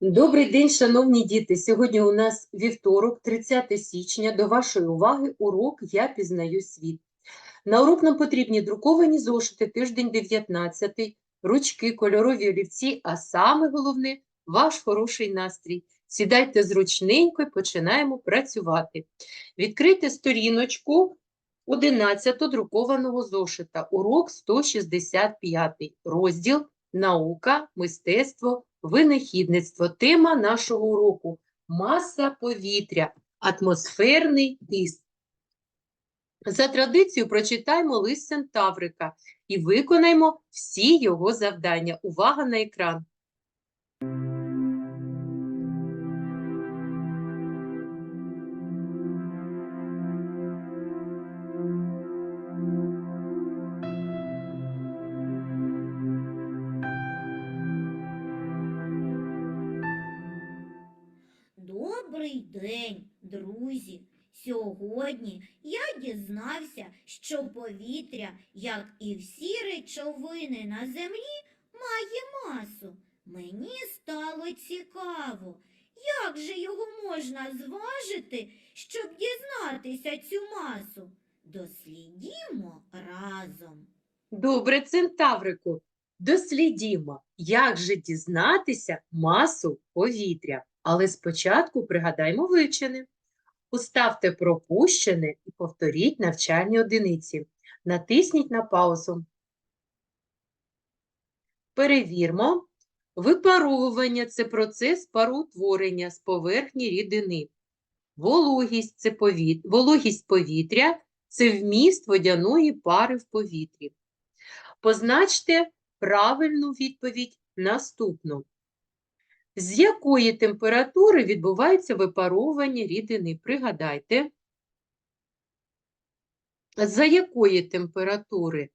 Добрий день, шановні діти! Сьогодні у нас вівторок, 30 січня. До вашої уваги урок «Я пізнаю світ». На урок нам потрібні друковані зошити, тиждень 19, ручки, кольорові олівці, а саме головне – ваш хороший настрій. Сідайте зручненько і починаємо працювати. Відкрийте сторіночку 11 друкованого зошита, урок 165, розділ «Наука, мистецтво, Винахідництво. Тема нашого уроку маса повітря, атмосферний тиск. За традицією прочитаємо лист Сентаврика і виконаємо всі його завдання. Увага на екран. Сьогодні я дізнався, що повітря, як і всі речовини на землі, має масу. Мені стало цікаво, як же його можна зважити, щоб дізнатися цю масу? Дослідімо разом. Добре, Центаврику, дослідімо, як же дізнатися масу повітря. Але спочатку пригадаймо вивчене. Уставте пропущене і повторіть навчальні одиниці. Натисніть на паузу. Перевірмо. Випаровування – це процес пароутворення з поверхні рідини. Вологість – це повіт... Вологість повітря – це вміст водяної пари в повітрі. Позначте правильну відповідь наступну. З якої температури відбувається випаровування рідини? Пригадайте. За якої температури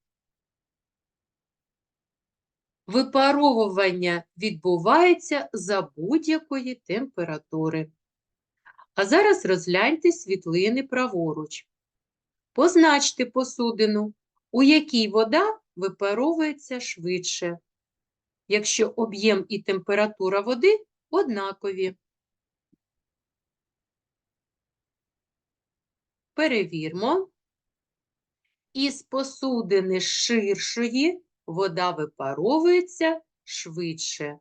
випаровування відбувається за будь-якої температури? А зараз розгляньте світлини праворуч. Позначте посудину, у якій вода випаровується швидше якщо об'єм і температура води однакові. Перевірмо. Із посудини ширшої вода випаровується швидше.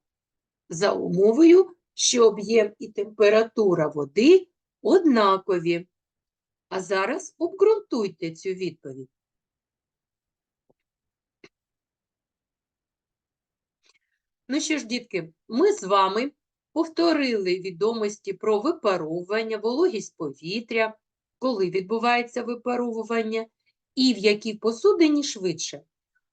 За умовою, що об'єм і температура води однакові. А зараз обґрунтуйте цю відповідь. Ну що ж, дітки, ми з вами повторили відомості про випаровування, вологість повітря, коли відбувається випаровування і в якій посудині швидше.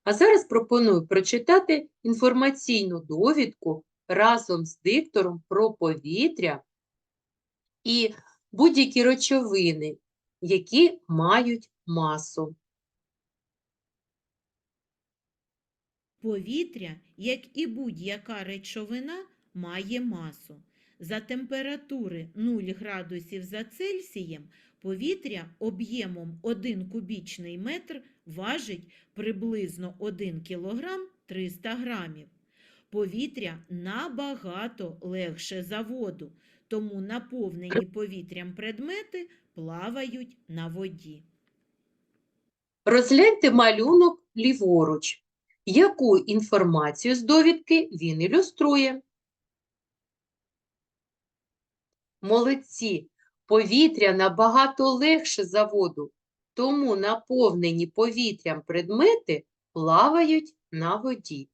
А зараз пропоную прочитати інформаційну довідку разом з диктором про повітря і будь-які речовини, які мають масу. Повітря, як і будь-яка речовина, має масу. За температури 0 градусів за Цельсієм повітря об'ємом 1 кубічний метр важить приблизно 1 кілограм 300 грамів. Повітря набагато легше за воду, тому наповнені повітрям предмети плавають на воді. Розгляньте малюнок ліворуч. Яку інформацію з довідки він ілюструє? Молодці! Повітря набагато легше за воду, тому наповнені повітрям предмети плавають на воді.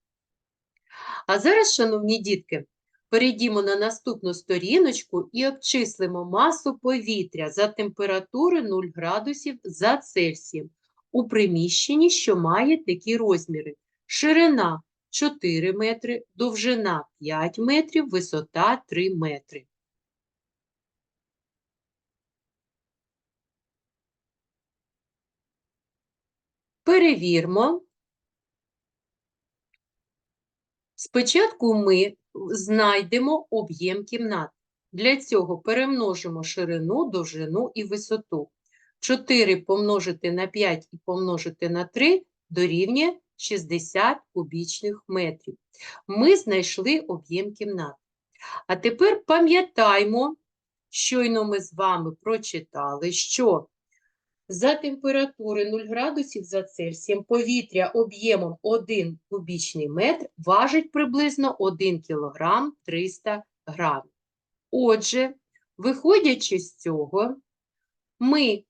А зараз, шановні дітки, перейдімо на наступну сторіночку і обчислимо масу повітря за температури 0 градусів за Цельсієм у приміщенні, що має такі розміри. Ширина 4 метри, довжина 5 метрів, висота 3 метри. Перевірмо. Спочатку ми знайдемо об'єм кімнат. Для цього перемножимо ширину, довжину і висоту. 4 помножити на 5 і помножити на 3 дорівнює 60 кубічних метрів. Ми знайшли об'єм кімнат. А тепер пам'ятаймо, щойно ми з вами прочитали, що за температури 0 градусів за Цельсієм повітря об'ємом 1 кубічний метр важить приблизно 1 кілограм 300 грамів. Отже, виходячи з цього, ми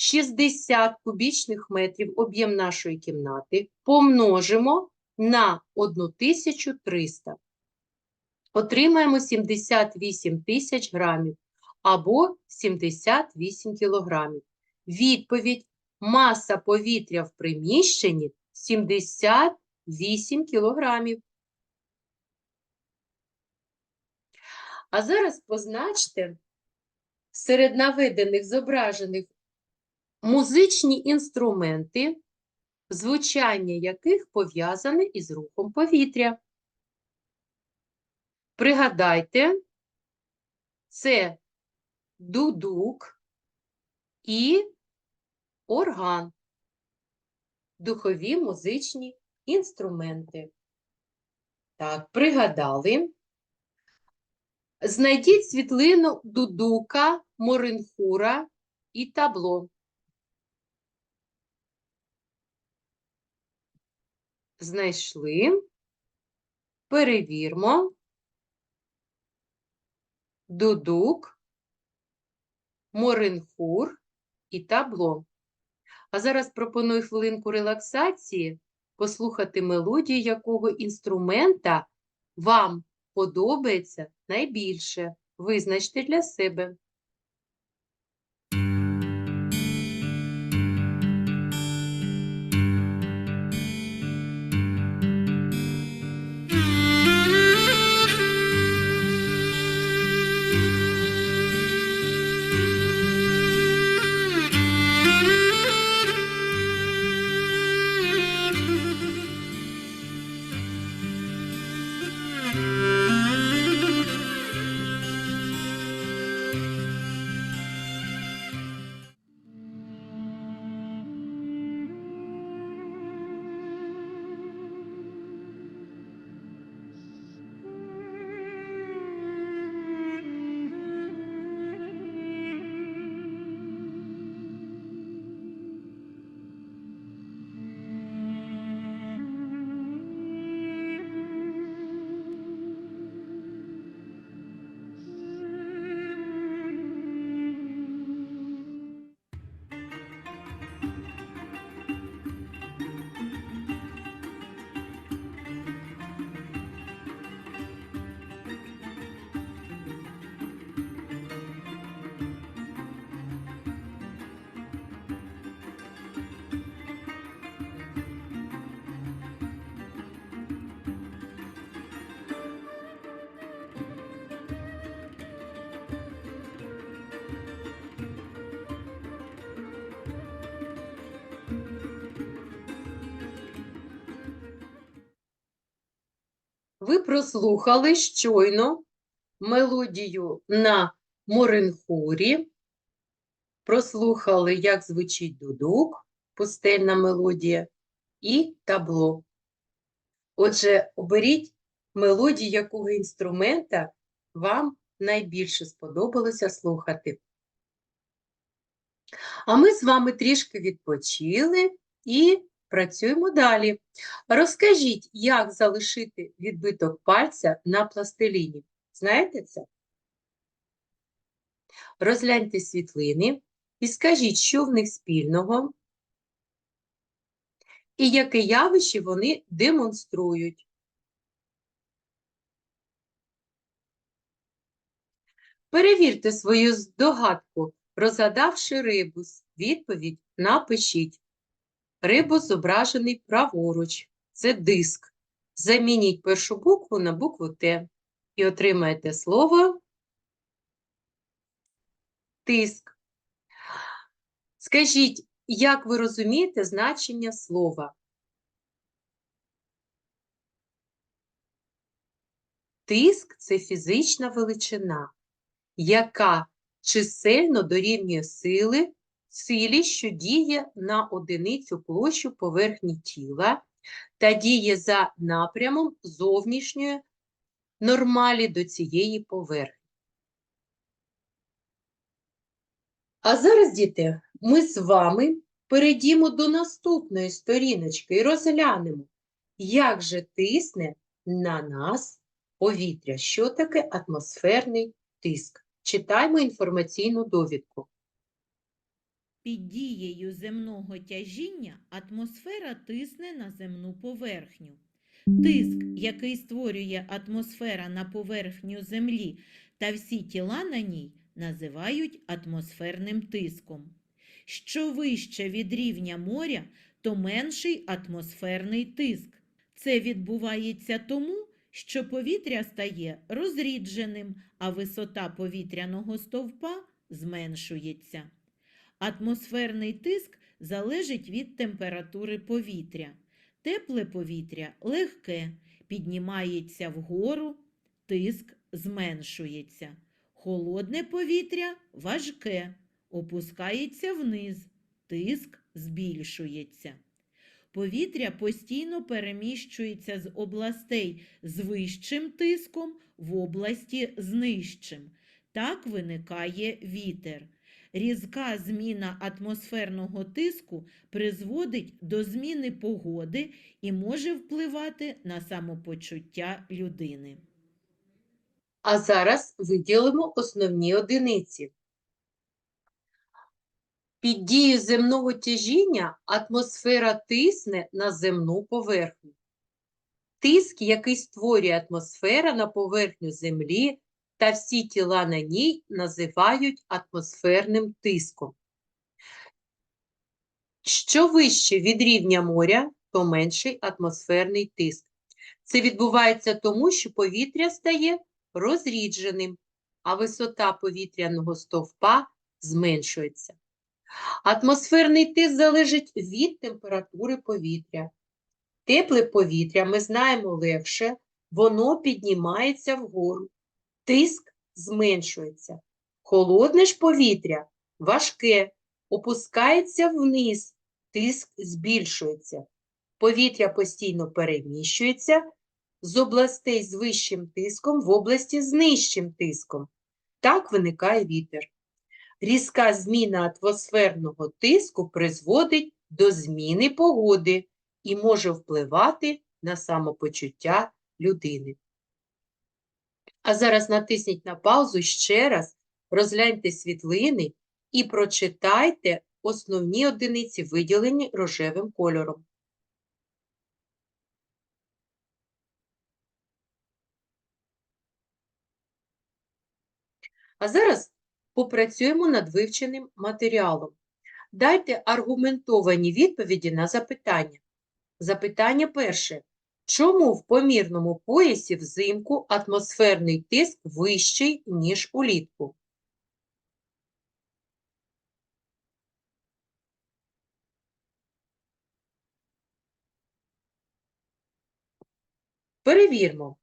60 кубічних метрів об'єм нашої кімнати помножимо на 1300. Отримаємо 78 тисяч грамів або 78 кілограмів. Відповідь маса повітря в приміщенні 78 кілограмів. А зараз позначте серед наведених зображених музичні інструменти, звучання яких пов'язане із рухом повітря. Пригадайте, це дудук і орган, духові музичні інструменти. Так, пригадали. Знайдіть світлину дудука, моринхура і табло. Знайшли. Перевірмо. Дудук, моринхур і табло. А зараз пропоную хвилинку релаксації, послухати мелодію якого інструмента вам подобається найбільше. Визначте для себе. Ви прослухали щойно мелодію на моринхурі, прослухали, як звучить дудук, пустельна мелодія, і табло. Отже, оберіть мелодію якого інструмента вам найбільше сподобалося слухати. А ми з вами трішки відпочили і працюємо далі. Розкажіть, як залишити відбиток пальця на пластиліні. Знаєте це? Розгляньте світлини і скажіть, що в них спільного і яке явище вони демонструють. Перевірте свою здогадку, розгадавши рибус. Відповідь напишіть. Рибус зображений праворуч. Це диск. Замініть першу букву на букву Т і отримаєте слово тиск. Скажіть, як ви розумієте значення слова? Тиск це фізична величина, яка чисельно дорівнює сили, силі, що діє на одиницю площу поверхні тіла та діє за напрямом зовнішньої нормалі до цієї поверхні. А зараз, діти, ми з вами перейдімо до наступної сторіночки і розглянемо, як же тисне на нас повітря. Що таке атмосферний тиск? Читаймо інформаційну довідку. Під дією земного тяжіння атмосфера тисне на земну поверхню. Тиск, який створює атмосфера на поверхню Землі та всі тіла на ній, називають атмосферним тиском. Що вище від рівня моря, то менший атмосферний тиск. Це відбувається тому, що повітря стає розрідженим, а висота повітряного стовпа зменшується. Атмосферний тиск залежить від температури повітря. Тепле повітря легке, піднімається вгору, тиск зменшується. Холодне повітря важке, опускається вниз, тиск збільшується. Повітря постійно переміщується з областей з вищим тиском в області з нижчим. Так виникає вітер. Різка зміна атмосферного тиску призводить до зміни погоди і може впливати на самопочуття людини. А зараз виділимо основні одиниці. Під дією земного тяжіння атмосфера тисне на земну поверхню. Тиск, який створює атмосфера на поверхню Землі та всі тіла на ній називають атмосферним тиском. Що вище від рівня моря, то менший атмосферний тиск. Це відбувається тому, що повітря стає розрідженим, а висота повітряного стовпа зменшується. Атмосферний тиск залежить від температури повітря. Тепле повітря, ми знаємо легше, воно піднімається вгору. Тиск зменшується. Холодне ж повітря важке, опускається вниз, тиск збільшується. Повітря постійно переміщується з областей з вищим тиском в області з нижчим тиском. Так виникає вітер. Різка зміна атмосферного тиску призводить до зміни погоди і може впливати на самопочуття людини. А зараз натисніть на паузу ще раз, розгляньте світлини і прочитайте основні одиниці, виділені рожевим кольором. А зараз попрацюємо над вивченим матеріалом. Дайте аргументовані відповіді на запитання. Запитання перше. Чому в помірному поясі взимку атмосферний тиск вищий, ніж улітку? Перевірмо.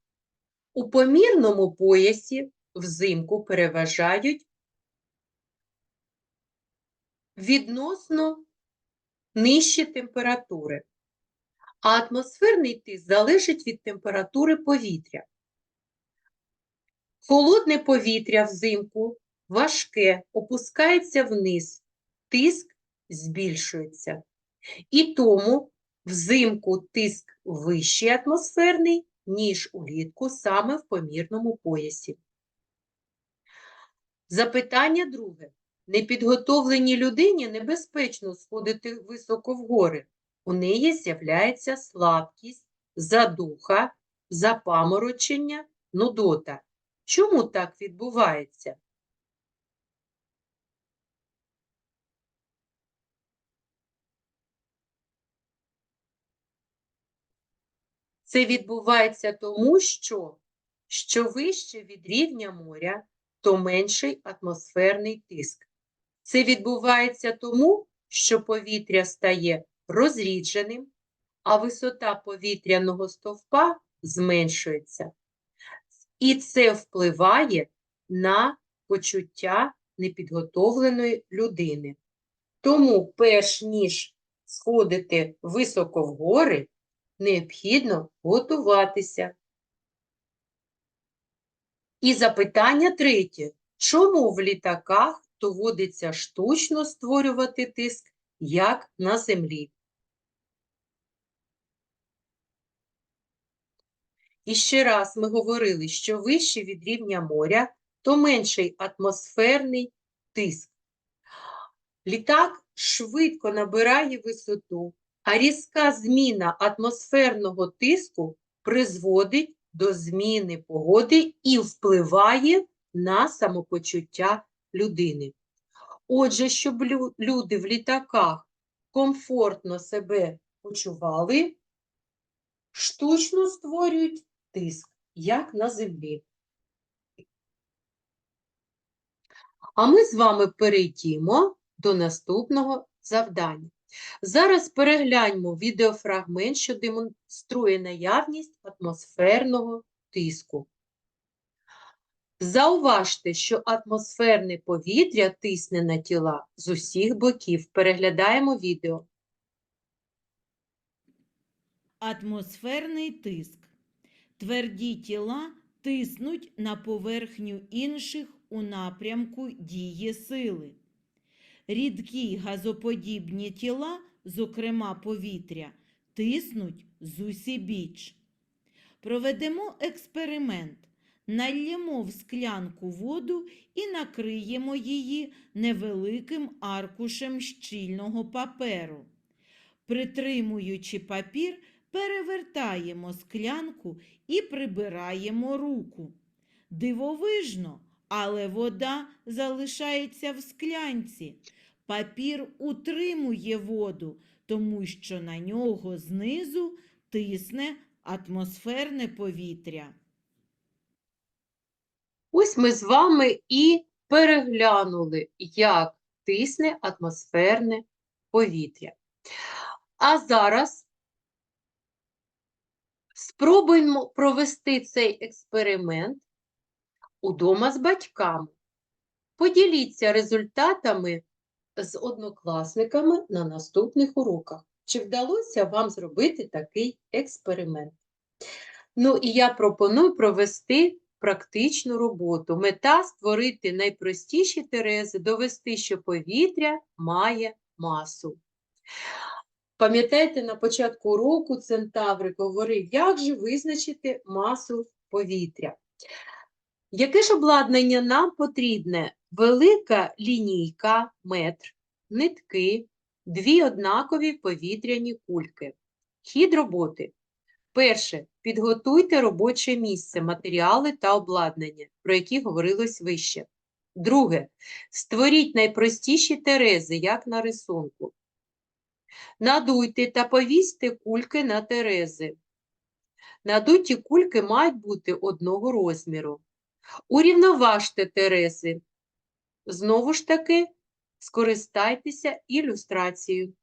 У помірному поясі взимку переважають відносно нижчі температури, а атмосферний тиск залежить від температури повітря. Холодне повітря взимку важке, опускається вниз, тиск збільшується. І тому взимку тиск вищий атмосферний, ніж улітку саме в помірному поясі. Запитання друге. Непідготовленій людині небезпечно сходити високо в гори. У неї з'являється слабкість, задуха, запаморочення, нудота. Чому так відбувається? Це відбувається тому, що, що вище від рівня моря, то менший атмосферний тиск. Це відбувається тому, що повітря стає розрідженим, а висота повітряного стовпа зменшується. І це впливає на почуття непідготовленої людини. Тому, перш ніж сходити високо в гори, необхідно готуватися. І запитання третє. Чому в літаках доводиться штучно створювати тиск, як на землі? І ще раз ми говорили, що вище від рівня моря, то менший атмосферний тиск. Літак швидко набирає висоту, а різка зміна атмосферного тиску призводить до зміни погоди і впливає на самопочуття людини. Отже, щоб люди в літаках комфортно себе почували, штучно створюють тиск, як на землі. А ми з вами перейдімо до наступного завдання. Зараз перегляньмо відеофрагмент, що демонструє наявність атмосферного тиску. Зауважте, що атмосферне повітря тисне на тіла з усіх боків. Переглядаємо відео. Атмосферний тиск. Тверді тіла тиснуть на поверхню інших у напрямку дії сили. Рідкі газоподібні тіла, зокрема повітря, тиснуть зусібіч. Проведемо експеримент. Нальємо в склянку воду і накриємо її невеликим аркушем щільного паперу. Притримуючи папір, перевертаємо склянку і прибираємо руку. Дивовижно, але вода залишається в склянці. Папір утримує воду, тому що на нього знизу тисне атмосферне повітря. Ось ми з вами і переглянули, як тисне атмосферне повітря. А зараз спробуємо провести цей експеримент удома з батьками. Поділіться результатами з однокласниками на наступних уроках. Чи вдалося вам зробити такий експеримент? Ну і я пропоную провести практичну роботу. Мета створити найпростіші терези, довести, що повітря має масу. Пам'ятаєте, на початку уроку Центаврик говорив, як же визначити масу повітря. Яке ж обладнання нам потрібне? Велика лінійка, метр, нитки, дві однакові повітряні кульки. Хід роботи. Перше. Підготуйте робоче місце, матеріали та обладнання, про які говорилось вище. Друге. Створіть найпростіші терези, як на рисунку. Надуйте та повісьте кульки на терези. Надуті кульки мають бути одного розміру. Урівноважте терези. Знову ж таки, скористайтеся ілюстрацією.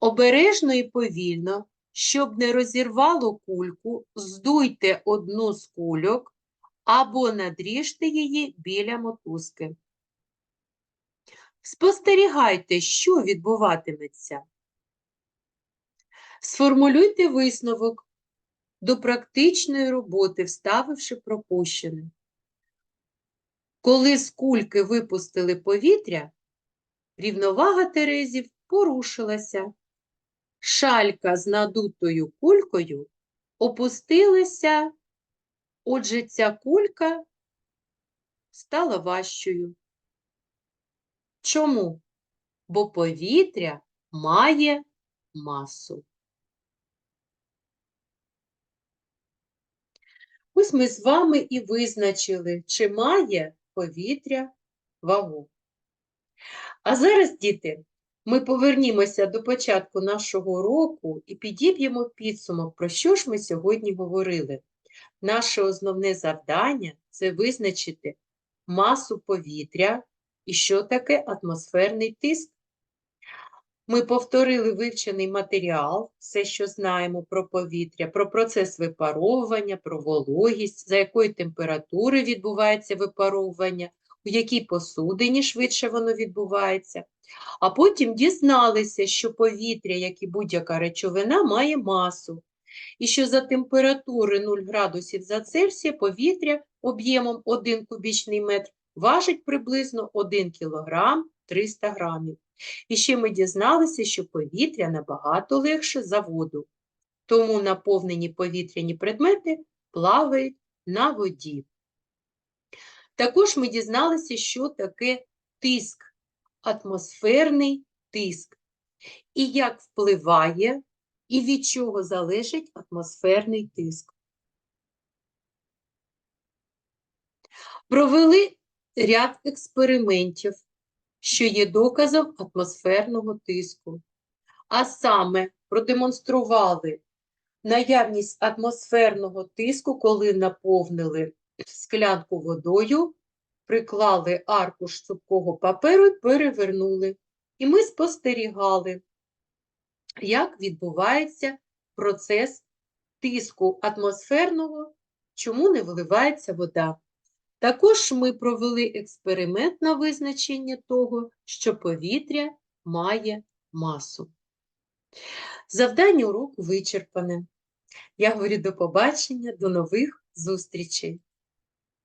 Обережно і повільно, щоб не розірвало кульку, здуйте одну з кульок або надріжте її біля мотузки. Спостерігайте, що відбуватиметься. Сформулюйте висновок до практичної роботи, вставивши пропущене. Коли з кульки випустили повітря, рівновага терезів порушилася. Шалька з надутою кулькою опустилася, отже, ця кулька стала важчою. Чому? Бо повітря має масу. Ось ми з вами і визначили, чи має повітря вагу. А зараз, діти, ми повернімося до початку нашого року і підіб'ємо підсумок, про що ж ми сьогодні говорили. Наше основне завдання це визначити масу повітря і що таке атмосферний тиск. Ми повторили вивчений матеріал, все, що знаємо про повітря, про процес випаровування, про вологість, за якої температури відбувається випаровування, у якій посудині швидше воно відбувається. А потім дізналися, що повітря, як і будь-яка речовина, має масу. і що за температури 0 градусів за Цельсія повітря об'ємом 1 кубічний метр важить приблизно 1 кілограм 300 грамів. І ще ми дізналися, що повітря набагато легше за воду, тому наповнені повітряні предмети плавають на воді. Також ми дізналися, що таке тиск, атмосферний тиск, і як впливає і від чого залежить атмосферний тиск. Провели ряд експериментів, що є доказом атмосферного тиску, а саме продемонстрували наявність атмосферного тиску, коли наповнили склянку водою, приклали аркуш цупкого паперу і перевернули. І ми спостерігали, як відбувається процес тиску атмосферного, чому не виливається вода. Також ми провели експеримент на визначення того, що повітря має масу. Завдання уроку вичерпане. Я говорю до побачення, до нових зустрічей.